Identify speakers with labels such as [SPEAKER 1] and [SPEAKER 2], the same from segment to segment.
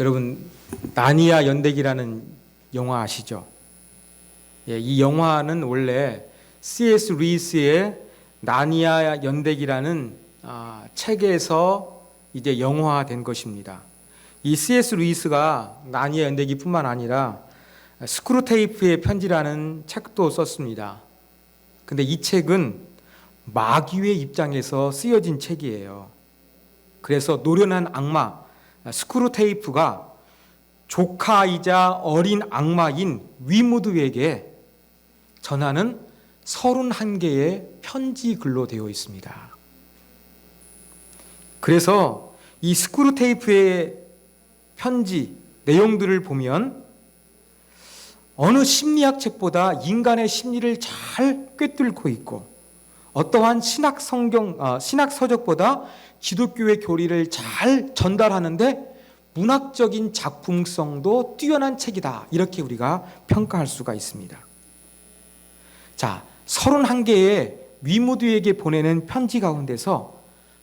[SPEAKER 1] 여러분 나니아 연대기라는 영화 아시죠? 예, 이 영화는 원래 C.S. 루이스의 나니아 연대기라는 아, 책에서 이제 영화된 것입니다. 이 C.S. 루이스가 나니아 연대기뿐만 아니라 스크루테이프의 편지라는 책도 썼습니다. 근데 이 책은 마귀의 입장에서 쓰여진 책이에요. 그래서 노련한 악마 스크루 테이프가 조카이자 어린 악마인 위무드에게 전하는 31개의 편지 글로 되어 있습니다. 그래서 이 스크루 테이프의 편지 내용들을 보면 어느 심리학 책보다 인간의 심리를 잘 꿰뚫고 있고 어떠한 신학 성경 어, 신학 서적보다 기독교의 교리를 잘 전달하는데 문학적인 작품성도 뛰어난 책이다. 이렇게 우리가 평가할 수가 있습니다. 자, 31개의 위무드에게 보내는 편지 가운데서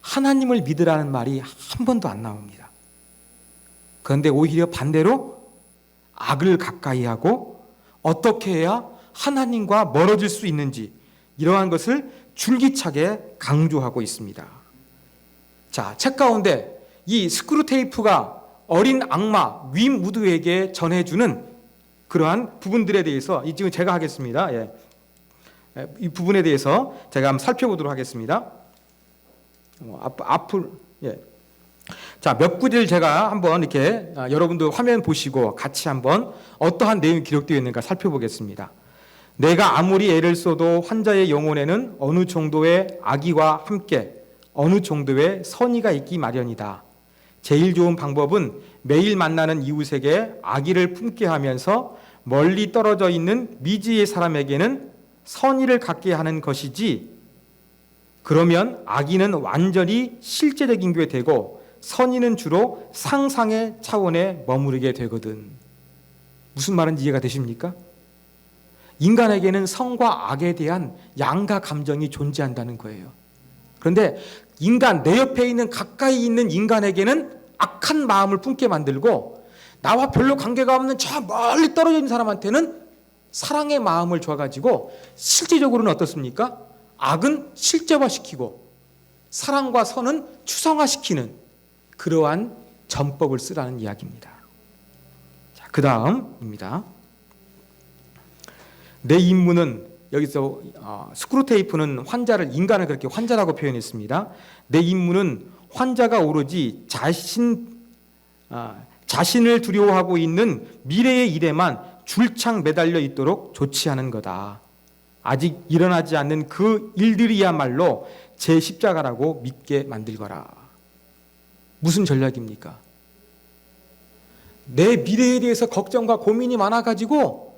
[SPEAKER 1] 하나님을 믿으라는 말이 한 번도 안 나옵니다. 그런데 오히려 반대로 악을 가까이 하고 어떻게 해야 하나님과 멀어질 수 있는지 이러한 것을 줄기차게 강조하고 있습니다. 자, 책 가운데 이 스크루테이프가 어린 악마 윈 무드에게 전해주는 그러한 부분들에 대해서 이 지금 제가 하겠습니다. 예. 이 부분에 대해서 제가 한번 살펴보도록 하겠습니다. 어, 앞, 앞을 예. 자, 몇 구절 제가 한번 이렇게 아, 여러분도 화면 보시고 같이 한번 어떠한 내용이 기록되어 있는가 살펴보겠습니다. 내가 아무리 애를 써도 환자의 영혼에는 어느 정도의 악의와 함께 어느 정도의 선의가 있기 마련이다. 제일 좋은 방법은 매일 만나는 이웃에게 악의를 품게 하면서 멀리 떨어져 있는 미지의 사람에게는 선의를 갖게 하는 것이지 그러면 악의는 완전히 실제적인 게 되고 선의는 주로 상상의 차원에 머무르게 되거든. 무슨 말인지 이해가 되십니까? 인간에게는 성과 악에 대한 양가 감정이 존재한다는 거예요. 그런데 인간 내 옆에 있는 가까이 있는 인간에게는 악한 마음을 품게 만들고 나와 별로 관계가 없는 저 멀리 떨어져 사람한테는 사랑의 마음을 줘가지고 실제적으로는 어떻습니까? 악은 실제화시키고 사랑과 선은 추상화시키는 그러한 전법을 쓰라는 이야기입니다. 자, 그 다음입니다. 내 임무는 여기서 어, 스크루테이프는 환자를 인간을 그렇게 환자라고 표현했습니다. 내 임무는 환자가 오로지 자신 어, 자신을 두려워하고 있는 미래의 일에만 줄창 매달려 있도록 조치하는 거다. 아직 일어나지 않는 그 일들이야말로 제 십자가라고 믿게 만들거라. 무슨 전략입니까? 내 미래에 대해서 걱정과 고민이 많아가지고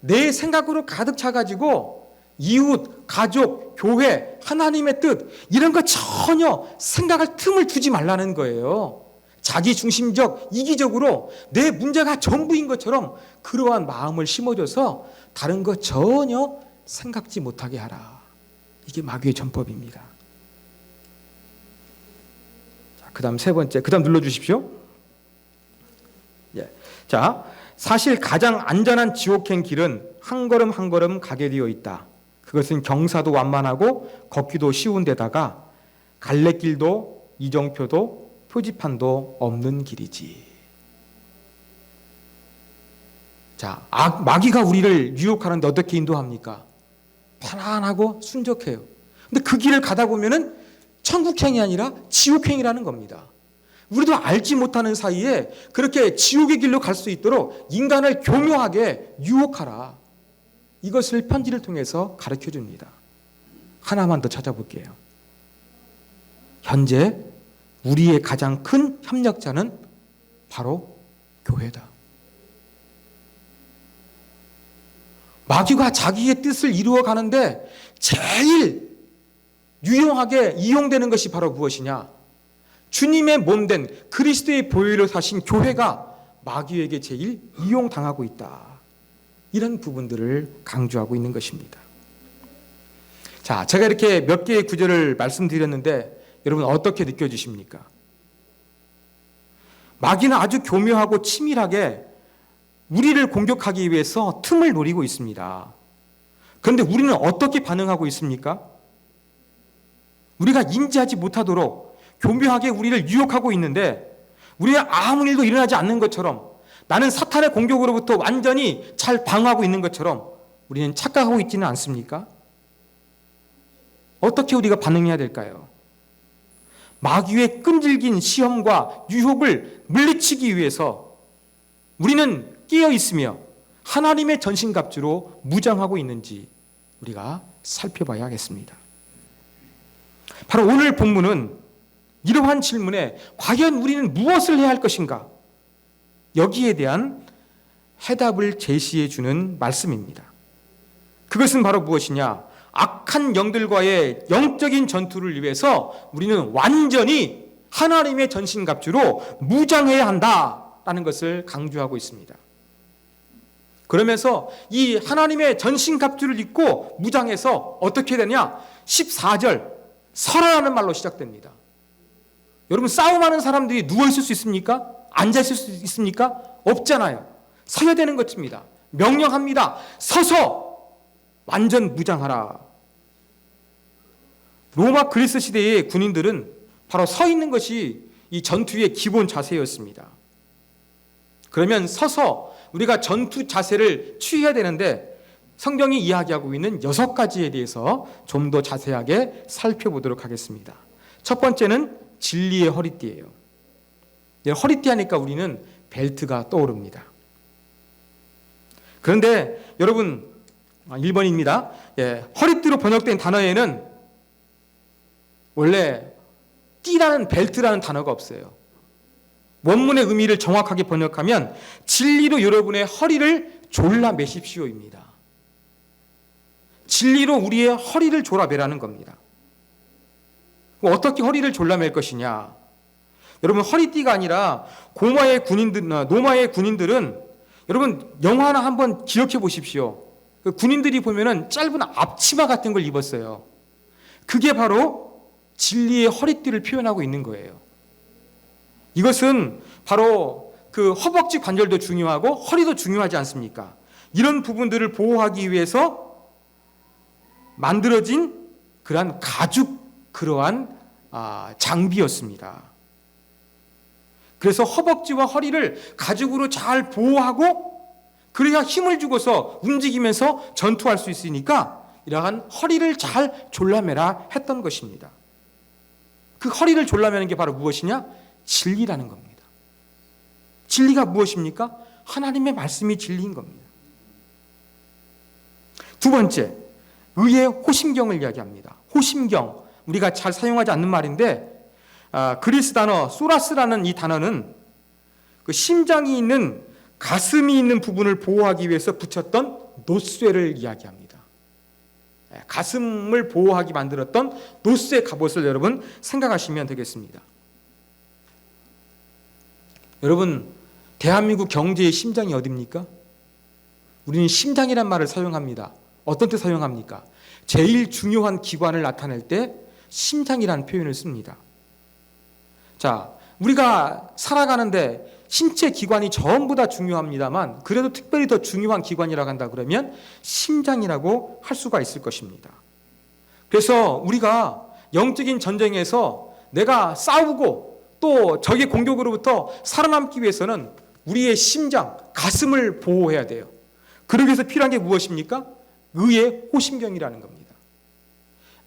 [SPEAKER 1] 내 생각으로 가득 차가지고 이웃, 가족, 교회, 하나님의 뜻 이런 거 전혀 생각할 틈을 두지 말라는 거예요. 자기 중심적, 이기적으로 내 문제가 전부인 것처럼 그러한 마음을 심어줘서 다른 거 전혀 생각지 못하게 하라. 이게 마귀의 전법입니다. 자, 그 다음 세 번째, 그 다음 눌러주십시오. 예, 자, 사실 가장 안전한 지옥행 길은 한 걸음 한 걸음 가게 되어 있다. 그것은 경사도 완만하고 걷기도 쉬운 데다가 갈래길도 이정표도 표지판도 없는 길이지. 자, 악, 마귀가 우리를 유혹하는데 어떻게 인도합니까? 편안하고 순적해요. 근데 그 길을 가다 보면은 천국행이 아니라 지옥행이라는 겁니다. 우리도 알지 못하는 사이에 그렇게 지옥의 길로 갈 수 있도록 인간을 교묘하게 유혹하라. 이것을 편지를 통해서 가르쳐 줍니다. 하나만 더 찾아볼게요. 현재 우리의 가장 큰 협력자는 바로 교회다. 마귀가 자기의 뜻을 이루어 가는데 제일 유용하게 이용되는 것이 바로 무엇이냐? 주님의 몸된 그리스도의 보혈로 사신 교회가 마귀에게 제일 이용당하고 있다. 이런 부분들을 강조하고 있는 것입니다. 자, 제가 이렇게 몇 개의 구절을 말씀드렸는데 여러분 어떻게 느껴지십니까? 마귀는 아주 교묘하고 치밀하게 우리를 공격하기 위해서 틈을 노리고 있습니다. 그런데 우리는 어떻게 반응하고 있습니까? 우리가 인지하지 못하도록 교묘하게 우리를 유혹하고 있는데 우리가 아무 일도 일어나지 않는 것처럼 나는 사탄의 공격으로부터 완전히 잘 방어하고 있는 것처럼 우리는 착각하고 있지는 않습니까? 어떻게 우리가 반응해야 될까요? 마귀의 끈질긴 시험과 유혹을 물리치기 위해서 우리는 깨어 있으며 하나님의 전신갑주로 무장하고 있는지 우리가 살펴봐야 하겠습니다. 바로 오늘 본문은 이러한 질문에 과연 우리는 무엇을 해야 할 것인가? 여기에 대한 해답을 제시해 주는 말씀입니다. 그것은 바로 무엇이냐? 악한 영들과의 영적인 전투를 위해서 우리는 완전히 하나님의 전신갑주로 무장해야 한다라는 것을 강조하고 있습니다. 그러면서 이 하나님의 전신갑주를 입고 무장해서 어떻게 되냐? 14절 설하라는 말로 시작됩니다. 여러분 싸움하는 사람들이 누워 있을 수 있습니까? 앉아 있을 수 있습니까? 없잖아요. 서야 되는 것입니다. 명령합니다. 서서 완전 무장하라. 로마 그리스 시대의 군인들은 바로 서 있는 것이 이 전투의 기본 자세였습니다. 그러면 서서 우리가 전투 자세를 취해야 되는데 성경이 이야기하고 있는 여섯 가지에 대해서 좀 더 자세하게 살펴보도록 하겠습니다. 첫 번째는 진리의 허리띠예요. 예, 허리띠 하니까 우리는 벨트가 떠오릅니다. 그런데 여러분 1번입니다. 예, 허리띠로 번역된 단어에는 원래 띠라는 벨트라는 단어가 없어요. 원문의 의미를 정확하게 번역하면 진리로 여러분의 허리를 졸라 매십시오입니다. 진리로 우리의 허리를 졸라매라는 겁니다. 어떻게 허리를 졸라맬 것이냐? 여러분 허리띠가 아니라 고마의 군인들, 노마의 군인들은 여러분 영화나 한번 기억해 보십시오. 그 군인들이 보면은 짧은 앞치마 같은 걸 입었어요. 그게 바로 진리의 허리띠를 표현하고 있는 거예요. 이것은 바로 그 허벅지 관절도 중요하고 허리도 중요하지 않습니까? 이런 부분들을 보호하기 위해서 만들어진 그러한 가죽 그러한 아, 장비였습니다. 그래서 허벅지와 허리를 가죽으로 잘 보호하고 그래야 힘을 주고서 움직이면서 전투할 수 있으니까 이러한 허리를 잘 졸라매라 했던 것입니다. 그 허리를 졸라매는 게 바로 무엇이냐? 진리라는 겁니다. 진리가 무엇입니까? 하나님의 말씀이 진리인 겁니다. 두 번째, 의의 호심경을 이야기합니다. 호심경, 우리가 잘 사용하지 않는 말인데 아, 그리스 단어 소라스라는 이 단어는 그 심장이 있는 가슴이 있는 부분을 보호하기 위해서 붙였던 노쇠를 이야기합니다. 예, 가슴을 보호하기 만들었던 노쇠 갑옷을 여러분 생각하시면 되겠습니다. 여러분 대한민국 경제의 심장이 어디입니까? 우리는 심장이란 말을 사용합니다. 어떤 때 사용합니까? 제일 중요한 기관을 나타낼 때 심장이라는 표현을 씁니다. 자, 우리가 살아가는데 신체 기관이 전부 다 중요합니다만 그래도 특별히 더 중요한 기관이라고 한다 그러면 심장이라고 할 수가 있을 것입니다. 그래서 우리가 영적인 전쟁에서 내가 싸우고 또 적의 공격으로부터 살아남기 위해서는 우리의 심장, 가슴을 보호해야 돼요. 그러기 위해서 필요한 게 무엇입니까? 의의 호심경이라는 겁니다.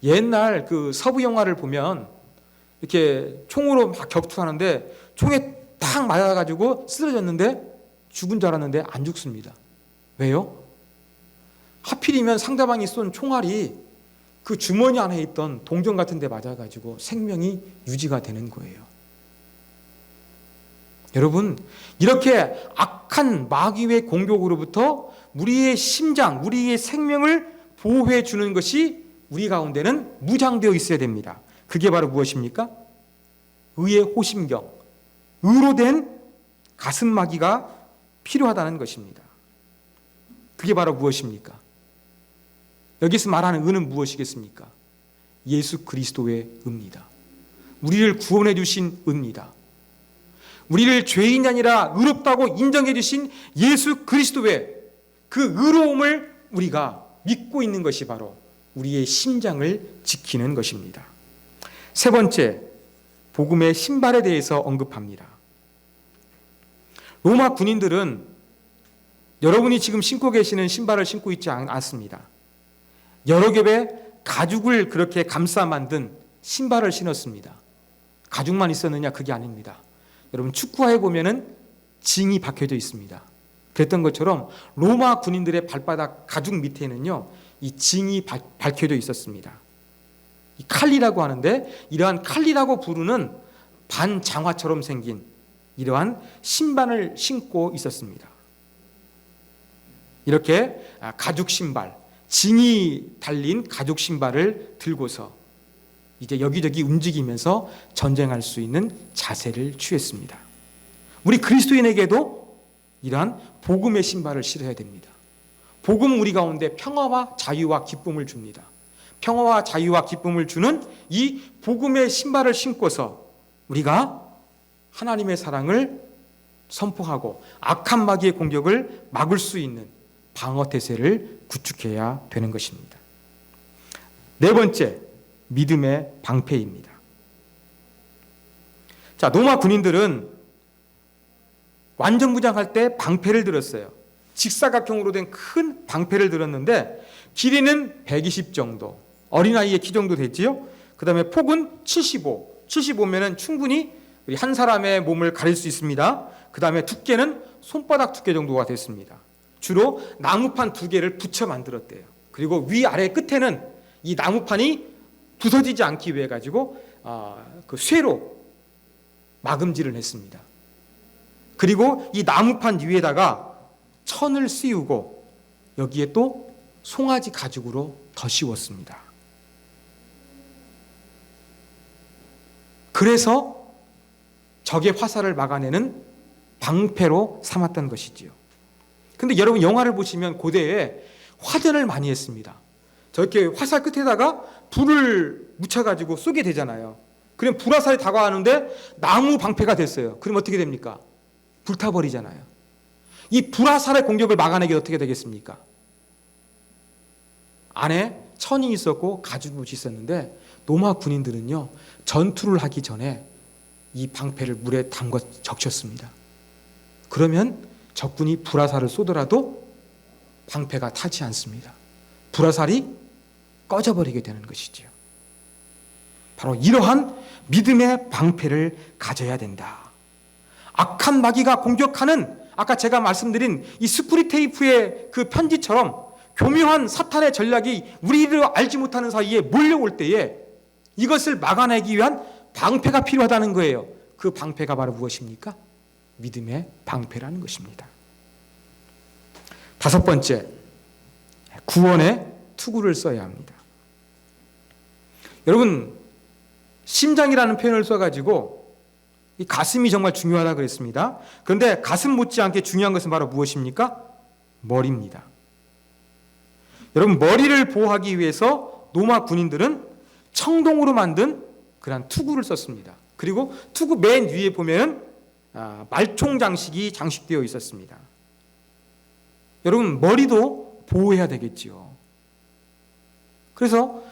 [SPEAKER 1] 옛날 그 서부 영화를 보면 이렇게 총으로 막 격투하는데 총에 탁 맞아가지고 쓰러졌는데 죽은 줄 알았는데 안 죽습니다. 왜요? 하필이면 상대방이 쏜 총알이 그 주머니 안에 있던 동전 같은 데 맞아가지고 생명이 유지가 되는 거예요. 여러분, 이렇게 악한 마귀의 공격으로부터 우리의 심장, 우리의 생명을 보호해 주는 것이 우리 가운데는 무장되어 있어야 됩니다. 그게 바로 무엇입니까? 의의 호심경, 의로 된 가슴마기가 필요하다는 것입니다. 그게 바로 무엇입니까? 여기서 말하는 의는 무엇이겠습니까? 예수 그리스도의 의입니다. 우리를 구원해 주신 의입니다. 우리를 죄인이 아니라 의롭다고 인정해 주신 예수 그리스도의 그 의로움을 우리가 믿고 있는 것이 바로 우리의 심장을 지키는 것입니다. 세 번째, 복음의 신발에 대해서 언급합니다. 로마 군인들은 여러분이 지금 신고 계시는 신발을 신고 있지 않- 않습니다. 여러 겹의 가죽을 그렇게 감싸 만든 신발을 신었습니다. 가죽만 있었느냐 그게 아닙니다. 여러분 축구화에 보면은 징이 박혀져 있습니다. 그랬던 것처럼 로마 군인들의 발바닥 가죽 밑에는요 이 징이 바- 밝혀져 있었습니다. 이 칼리라고 하는데 이러한 칼리라고 부르는 반장화처럼 생긴 이러한 신발을 신고 있었습니다. 이렇게 아, 가죽 신발, 징이 달린 가죽 신발을 들고서 이제 여기저기 움직이면서 전쟁할 수 있는 자세를 취했습니다. 우리 그리스도인에게도 이러한 복음의 신발을 신어야 됩니다. 복음은 우리 가운데 평화와 자유와 기쁨을 줍니다. 평화와 자유와 기쁨을 주는 이 복음의 신발을 신고서 우리가 하나님의 사랑을 선포하고 악한 마귀의 공격을 막을 수 있는 방어 태세를 구축해야 되는 것입니다. 네 번째, 믿음의 방패입니다. 자, 로마 군인들은 완전 무장할 때 방패를 들었어요. 직사각형으로 된 큰 방패를 들었는데 길이는 120 정도, 어린아이의 키 정도 됐지요. 그 다음에 폭은 75, 75면은 충분히 우리 한 사람의 몸을 가릴 수 있습니다. 그 다음에 두께는 손바닥 두께 정도가 됐습니다. 주로 나무판 두 개를 붙여 만들었대요. 그리고 위 아래 끝에는 이 나무판이 부서지지 않기 위해 가지고 아, 그 쇠로 마금질을 했습니다. 그리고 이 나무판 위에다가 천을 씌우고 여기에 또 송아지 가죽으로 덧씌웠습니다. 그래서 적의 화살을 막아내는 방패로 삼았던 것이지요. 근데 여러분 영화를 보시면 고대에 화전을 많이 했습니다. 저렇게 화살 끝에다가 불을 묻혀가지고 쏘게 되잖아요. 그럼 불화살이 다가가는데 나무 방패가 됐어요. 그럼 어떻게 됩니까? 불타버리잖아요. 이 불화살의 공격을 막아내기 어떻게 되겠습니까? 안에 천이 있었고 가죽옷이 있었는데 로마 군인들은요 전투를 하기 전에 이 방패를 물에 담궈 적셨습니다. 그러면 적군이 불화살을 쏘더라도 방패가 타지 않습니다. 불화살이 꺼져버리게 되는 것이지요. 바로 이러한 믿음의 방패를 가져야 된다. 악한 마귀가 공격하는 아까 제가 말씀드린 이 스프리 테이프의 그 편지처럼 교묘한 사탄의 전략이 우리를 알지 못하는 사이에 몰려올 때에 이것을 막아내기 위한 방패가 필요하다는 거예요. 그 방패가 바로 무엇입니까? 믿음의 방패라는 것입니다. 다섯 번째, 구원의 투구를 써야 합니다. 여러분, 심장이라는 표현을 써가지고 이 가슴이 정말 중요하다 그랬습니다. 그런데 가슴 못지않게 중요한 것은 바로 무엇입니까? 머리입니다. 여러분, 머리를 보호하기 위해서 로마 군인들은 청동으로 만든 그런 투구를 썼습니다. 그리고 투구 맨 위에 보면 아, 말총 장식이 장식되어 있었습니다. 여러분 머리도 보호해야 되겠지요. 그래서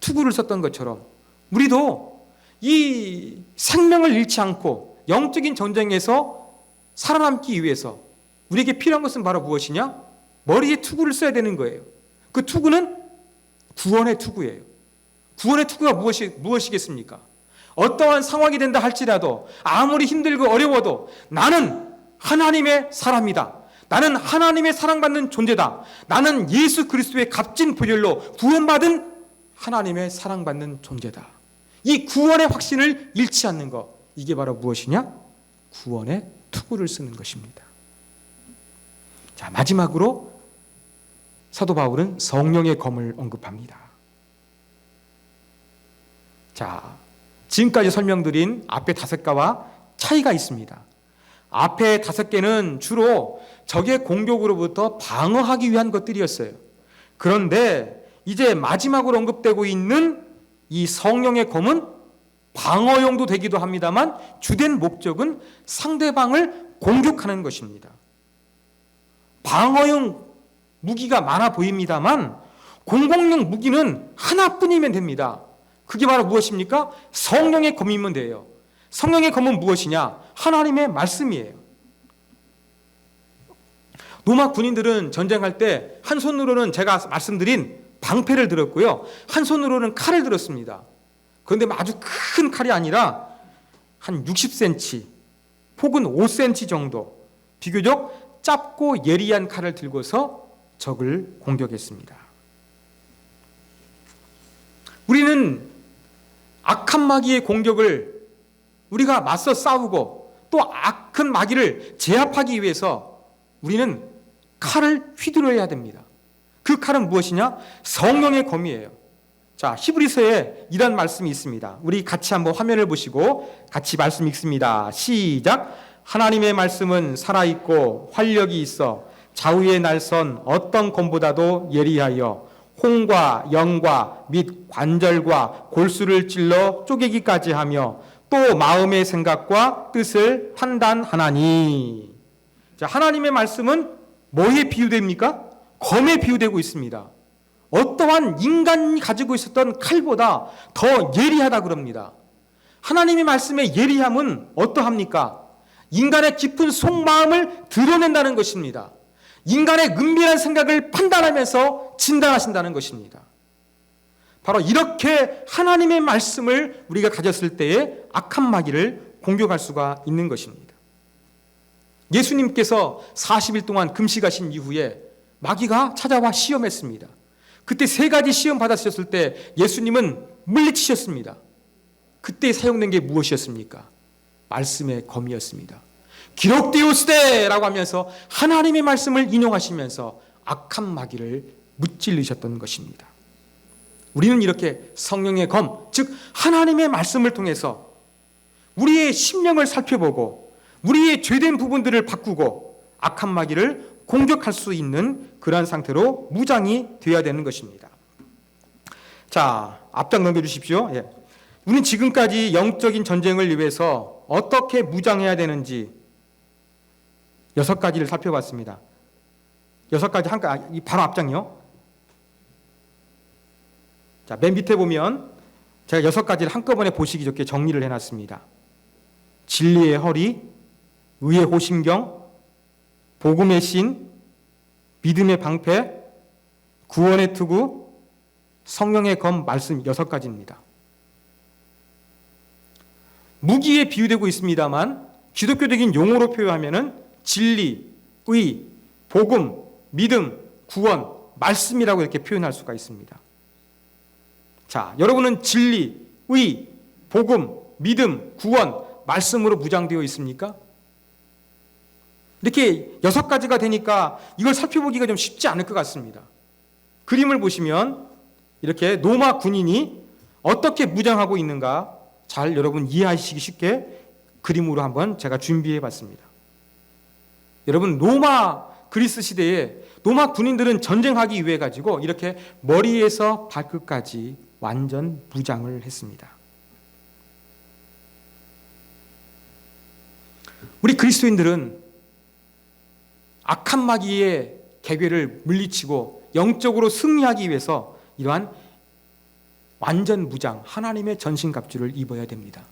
[SPEAKER 1] 투구를 썼던 것처럼 우리도 이 생명을 잃지 않고 영적인 전쟁에서 살아남기 위해서 우리에게 필요한 것은 바로 무엇이냐? 머리에 투구를 써야 되는 거예요. 그 투구는 구원의 투구예요. 구원의 투구가 무엇이, 무엇이겠습니까? 어떠한 상황이 된다 할지라도 아무리 힘들고 어려워도 나는 하나님의 사람이다. 나는 하나님의 사랑받는 존재다. 나는 예수 그리스도의 값진 보혈로 구원받은 하나님의 사랑받는 존재다. 이 구원의 확신을 잃지 않는 것. 이게 바로 무엇이냐? 구원의 투구를 쓰는 것입니다. 자, 마지막으로 사도 바울은 성령의 검을 언급합니다. 자, 지금까지 설명드린 앞에 다섯 가와 차이가 있습니다. 앞에 다섯 개는 주로 적의 공격으로부터 방어하기 위한 것들이었어요. 그런데 이제 마지막으로 언급되고 있는 이 성령의 검은 방어용도 되기도 합니다만 주된 목적은 상대방을 공격하는 것입니다. 방어용 무기가 많아 보입니다만 공공용 무기는 하나뿐이면 됩니다. 그게 바로 무엇입니까? 성령의 검이면 돼요. 성령의 검은 무엇이냐? 하나님의 말씀이에요. 로마 군인들은 전쟁할 때 한 손으로는 제가 말씀드린 방패를 들었고요. 한 손으로는 칼을 들었습니다. 그런데 아주 큰 칼이 아니라 한 60cm 혹은 5cm 정도 비교적 짧고 예리한 칼을 들고서 적을 공격했습니다. 우리는 악한 마귀의 공격을 우리가 맞서 싸우고 또 악한 마귀를 제압하기 위해서 우리는 칼을 휘두르야 됩니다. 그 칼은 무엇이냐? 성령의 검이에요. 자, 히브리서에 이런 말씀이 있습니다. 우리 같이 한번 화면을 보시고 같이 말씀 읽습니다. 시작. 하나님의 말씀은 살아있고 활력이 있어 좌우의 날선 어떤 검보다도 예리하여 홍과 영과 및 관절과 골수를 찔러 쪼개기까지 하며 또 마음의 생각과 뜻을 판단하나니. 자, 하나님의 말씀은 뭐에 비유됩니까? 검에 비유되고 있습니다. 어떠한 인간이 가지고 있었던 칼보다 더 예리하다 그럽니다. 하나님의 말씀의 예리함은 어떠합니까? 인간의 깊은 속마음을 드러낸다는 것입니다. 인간의 은밀한 생각을 판단하면서 진단하신다는 것입니다. 바로 이렇게 하나님의 말씀을 우리가 가졌을 때에 악한 마귀를 공격할 수가 있는 것입니다. 예수님께서 40일 동안 금식하신 이후에 마귀가 찾아와 시험했습니다. 그때 세 가지 시험 받았을 때 예수님은 물리치셨습니다. 그때 사용된 게 무엇이었습니까? 말씀의 검이었습니다. 기록되었으되라고 하면서 하나님의 말씀을 인용하시면서 악한 마귀를 무찔르셨던 것입니다. 우리는 이렇게 성령의 검, 즉 하나님의 말씀을 통해서 우리의 심령을 살펴보고 우리의 죄된 부분들을 바꾸고 악한 마귀를 공격할 수 있는 그러한 상태로 무장이 되어야 되는 것입니다. 자, 앞장 넘겨 주십시오. 예. 우리는 지금까지 영적인 전쟁을 위해서 어떻게 무장해야 되는지 여섯 가지를 살펴봤습니다. 여섯 가지 한 바로 앞장이요. 자, 맨 밑에 보면 제가 여섯 가지를 한꺼번에 보시기 좋게 정리를 해놨습니다. 진리의 허리, 의의 호심경, 복음의 신, 믿음의 방패, 구원의 투구, 성령의 검 말씀 여섯 가지입니다. 무기에 비유되고 있습니다만 기독교적인 용어로 표현하면은 진리, 의, 복음, 믿음, 구원, 말씀이라고 이렇게 표현할 수가 있습니다. 자, 여러분은 진리, 의, 복음, 믿음, 구원, 말씀으로 무장되어 있습니까? 이렇게 여섯 가지가 되니까 이걸 살펴보기가 좀 쉽지 않을 것 같습니다. 그림을 보시면 이렇게 노마 군인이 어떻게 무장하고 있는가 잘 여러분 이해하시기 쉽게 그림으로 한번 제가 준비해 봤습니다. 여러분 로마 그리스 시대에 로마 군인들은 전쟁하기 위해 가지고 이렇게 머리에서 발끝까지 완전 무장을 했습니다. 우리 그리스도인들은 악한 마귀의 개괴를 물리치고 영적으로 승리하기 위해서 이러한 완전 무장 하나님의 전신 갑주를 입어야 됩니다.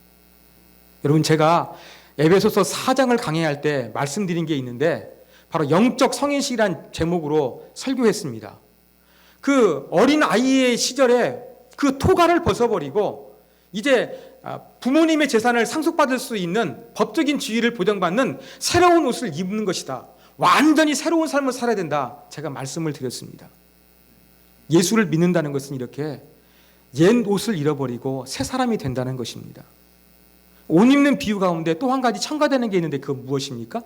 [SPEAKER 1] 여러분 제가 에베소서 4장을 강의할 때 말씀드린 게 있는데 바로 영적 성인식이란 제목으로 설교했습니다. 그 어린 아이의 시절에 그 토가를 벗어버리고 이제 아, 부모님의 재산을 상속받을 수 있는 법적인 지위를 보장받는 새로운 옷을 입는 것이다. 완전히 새로운 삶을 살아야 된다. 제가 말씀을 드렸습니다. 예수를 믿는다는 것은 이렇게 옛 옷을 잃어버리고 새 사람이 된다는 것입니다. 옷 입는 비유 가운데 또 한 가지 첨가되는 게 있는데 그 무엇입니까?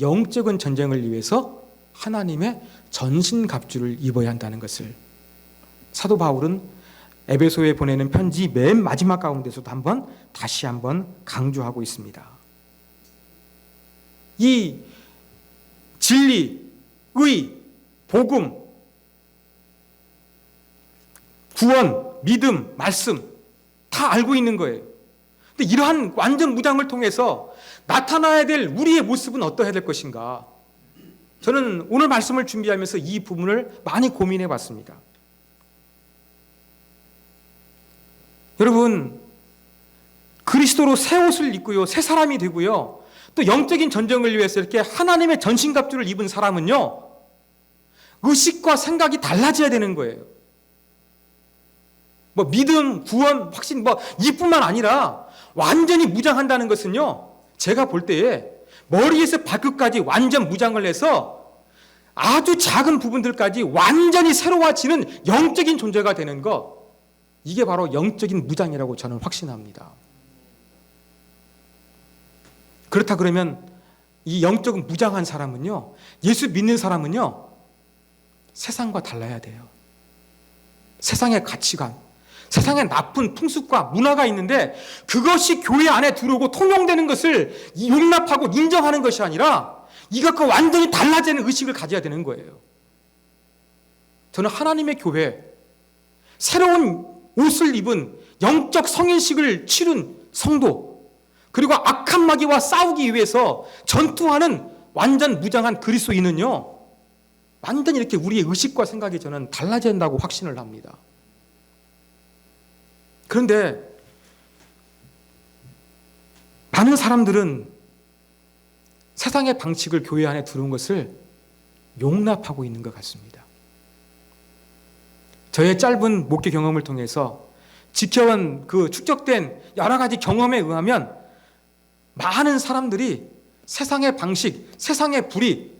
[SPEAKER 1] 영적인 전쟁을 위해서 하나님의 전신 갑주를 입어야 한다는 것을 사도 바울은 에베소에 보내는 편지 맨 마지막 가운데서도 한번 다시 한번 강조하고 있습니다. 이 진리, 의, 복음, 구원, 믿음, 말씀 다 알고 있는 거예요. 근데 이러한 완전 무장을 통해서 나타나야 될 우리의 모습은 어떠해야 될 것인가? 저는 오늘 말씀을 준비하면서 이 부분을 많이 고민해 봤습니다. 여러분, 그리스도로 새 옷을 입고요, 새 사람이 되고요, 또 영적인 전쟁을 위해서 이렇게 하나님의 전신갑주를 입은 사람은요, 의식과 생각이 달라져야 되는 거예요. 뭐 믿음, 구원, 확신, 뭐 이뿐만 아니라 완전히 무장한다는 것은요, 제가 볼 때에 머리에서 발끝까지 완전 무장을 해서 아주 작은 부분들까지 완전히 새로워지는 영적인 존재가 되는 것, 이게 바로 영적인 무장이라고 저는 확신합니다. 그렇다 그러면 이 영적인 무장한 사람은요, 예수 믿는 사람은요, 세상과 달라야 돼요. 세상의 가치관, 세상에 나쁜 풍습과 문화가 있는데 그것이 교회 안에 들어오고 통용되는 것을 용납하고 인정하는 것이 아니라 이것과 완전히 달라지는 의식을 가져야 되는 거예요. 저는 하나님의 교회, 새로운 옷을 입은 영적 성인식을 치른 성도, 그리고 악한 마귀와 싸우기 위해서 전투하는 완전 무장한 그리스도인은요, 완전히 이렇게 우리의 의식과 생각이 저는 달라져야 한다고 확신을 합니다. 그런데 많은 사람들은 세상의 방식을 교회 안에 들어온 것을 용납하고 있는 것 같습니다. 저의 짧은 목회 경험을 통해서 지켜온 그 축적된 여러 가지 경험에 의하면 많은 사람들이 세상의 방식, 세상의 불이,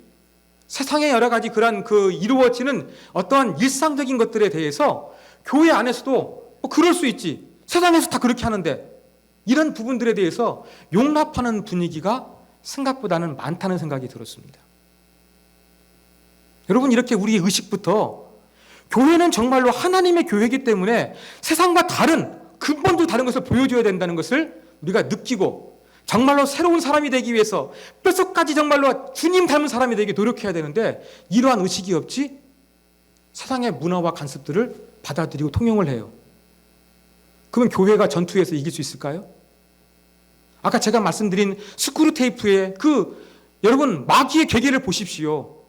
[SPEAKER 1] 세상의 여러 가지 그런 그 이루어지는 어떠한 일상적인 것들에 대해서 교회 안에서도 뭐 그럴 수 있지. 세상에서 다 그렇게 하는데 이런 부분들에 대해서 용납하는 분위기가 생각보다는 많다는 생각이 들었습니다. 여러분 이렇게 우리의 의식부터 교회는 정말로 하나님의 교회이기 때문에 세상과 다른 근본도 다른 것을 보여줘야 된다는 것을 우리가 느끼고 정말로 새로운 사람이 되기 위해서 뼛속까지 정말로 주님 닮은 사람이 되기 노력해야 되는데 이러한 의식이 없지 세상의 문화와 간섭들을 받아들이고 통용을 해요. 그러면 교회가 전투에서 이길 수 있을까요? 아까 제가 말씀드린 스크루 테이프의 그 여러분 마귀의 괴계를 보십시오.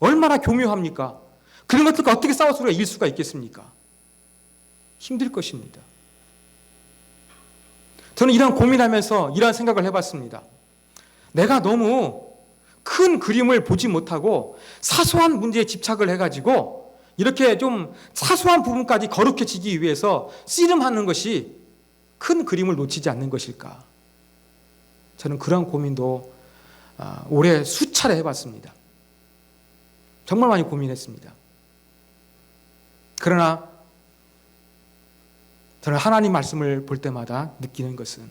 [SPEAKER 1] 얼마나 교묘합니까? 그런 것들과 어떻게 싸워서 우리가 이길 수가 있겠습니까? 힘들 것입니다. 저는 이런 고민하면서 이런 생각을 해봤습니다. 내가 너무 큰 그림을 보지 못하고 사소한 문제에 집착을 해가지고 이렇게 좀 사소한 부분까지 거룩해지기 위해서 씨름하는 것이 큰 그림을 놓치지 않는 것일까? 저는 그런 고민도 아, 올해 수차례 해봤습니다. 정말 많이 고민했습니다. 그러나 저는 하나님 말씀을 볼 때마다 느끼는 것은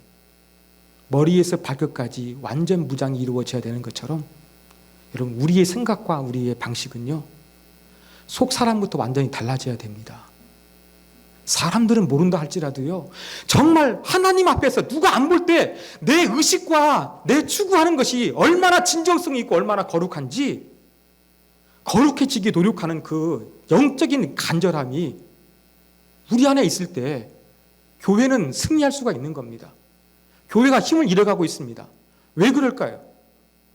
[SPEAKER 1] 머리에서 발끝까지 완전 무장이 이루어져야 되는 것처럼 여러분 우리의 생각과 우리의 방식은요 속 사람부터 완전히 달라져야 됩니다. 사람들은 모른다 할지라도요 정말 하나님 앞에서 누가 안 볼 때 내 의식과 내 추구하는 것이 얼마나 진정성이 있고 얼마나 거룩한지 거룩해지기 노력하는 그 영적인 간절함이 우리 안에 있을 때 교회는 승리할 수가 있는 겁니다. 교회가 힘을 잃어가고 있습니다. 왜 그럴까요?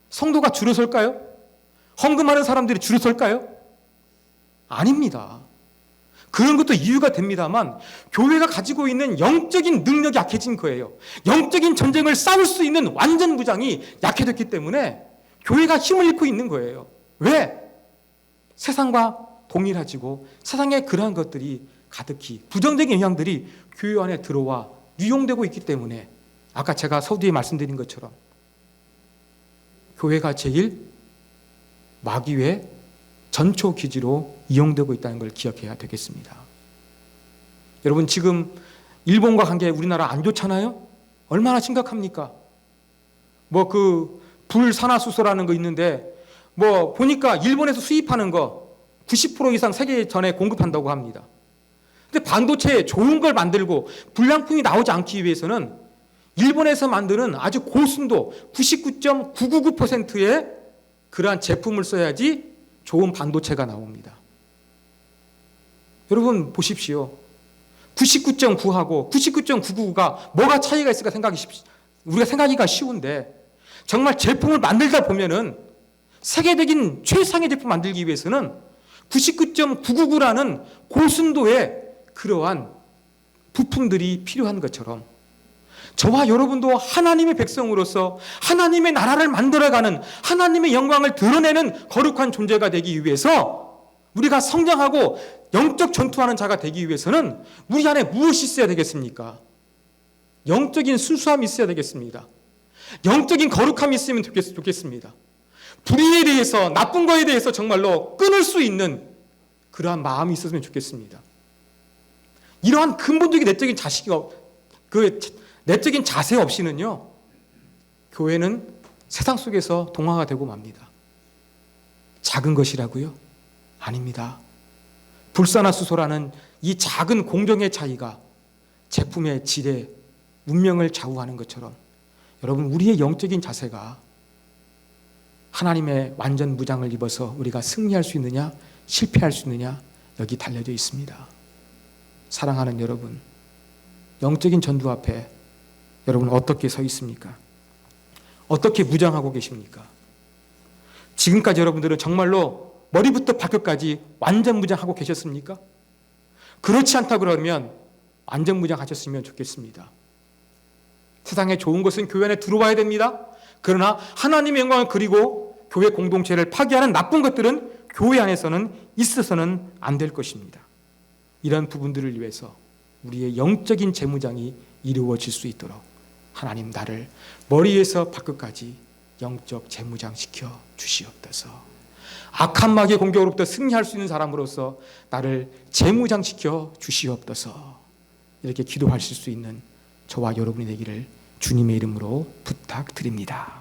[SPEAKER 1] 성도가 줄을 설까요? 헌금하는 사람들이 줄을 설까요? 아닙니다. 그런 것도 이유가 됩니다만 교회가 가지고 있는 영적인 능력이 약해진 거예요. 영적인 전쟁을 싸울 수 있는 완전 무장이 약해졌기 때문에 교회가 힘을 잃고 있는 거예요. 왜? 세상과 동일해지고 세상에 그러한 것들이 가득히 부정적인 영향들이 교회 안에 들어와 유용되고 있기 때문에 아까 제가 서두에 말씀드린 것처럼 교회가 제일 마귀의 전초 기지로 이용되고 있다는 걸 기억해야 되겠습니다. 여러분 지금 일본과 관계 우리나라 안 좋잖아요? 얼마나 심각합니까? 뭐 그 불산화수소라는 거 있는데 뭐 보니까 일본에서 수입하는 거 90% 이상 세계 전에 공급한다고 합니다. 근데 반도체 좋은 걸 만들고 불량품이 나오지 않기 위해서는 일본에서 만드는 아주 고순도 99.999%의 그러한 제품을 써야지 좋은 반도체가 나옵니다. 여러분 보십시오. 99.9하고 99.999가 뭐가 차이가 있을까 생각이 쉽- 우리가 생각하기가 쉬운데 정말 제품을 만들다 보면은 세계적인 최상의 제품 만들기 위해서는 99.999라는 고순도의 그러한 부품들이 필요한 것처럼 저와 여러분도 하나님의 백성으로서 하나님의 나라를 만들어가는 하나님의 영광을 드러내는 거룩한 존재가 되기 위해서 우리가 성장하고 영적 전투하는 자가 되기 위해서는 우리 안에 무엇이 있어야 되겠습니까? 영적인 순수함이 있어야 되겠습니다. 영적인 거룩함이 있으면 좋겠, 좋겠습니다. 불의에 대해서 나쁜 거에 대해서 정말로 끊을 수 있는 그러한 마음이 있었으면 좋겠습니다. 이러한 근본적인 내적인 자식이 없- 그 내적인 자세 없이는요 교회는 세상 속에서 동화가 되고 맙니다. 작은 것이라고요? 아닙니다. 불사나 수소라는 이 작은 공정의 차이가 제품의 질에 운명을 좌우하는 것처럼 여러분 우리의 영적인 자세가 하나님의 완전 무장을 입어서 우리가 승리할 수 있느냐 실패할 수 있느냐 여기 달려져 있습니다. 사랑하는 여러분 영적인 전투 앞에 여러분 어떻게 서 있습니까? 어떻게 무장하고 계십니까? 지금까지 여러분들은 정말로 머리부터 발끝까지 완전 무장하고 계셨습니까? 그렇지 않다 그러면 완전 무장하셨으면 좋겠습니다. 세상에 좋은 것은 교회 안에 들어와야 됩니다. 그러나 하나님의 영광을 그리고 교회 공동체를 파괴하는 나쁜 것들은 교회 안에서는 있어서는 안 될 것입니다. 이런 부분들을 위해서 우리의 영적인 재무장이 이루어질 수 있도록 하나님 나를 머리에서 발끝까지 영적 재무장 시켜 주시옵소서. 악한 마귀의 공격으로부터 승리할 수 있는 사람으로서 나를 재무장 시켜 주시옵소서. 이렇게 기도하실 수 있는 저와 여러분이 되기를 주님의 이름으로 부탁드립니다.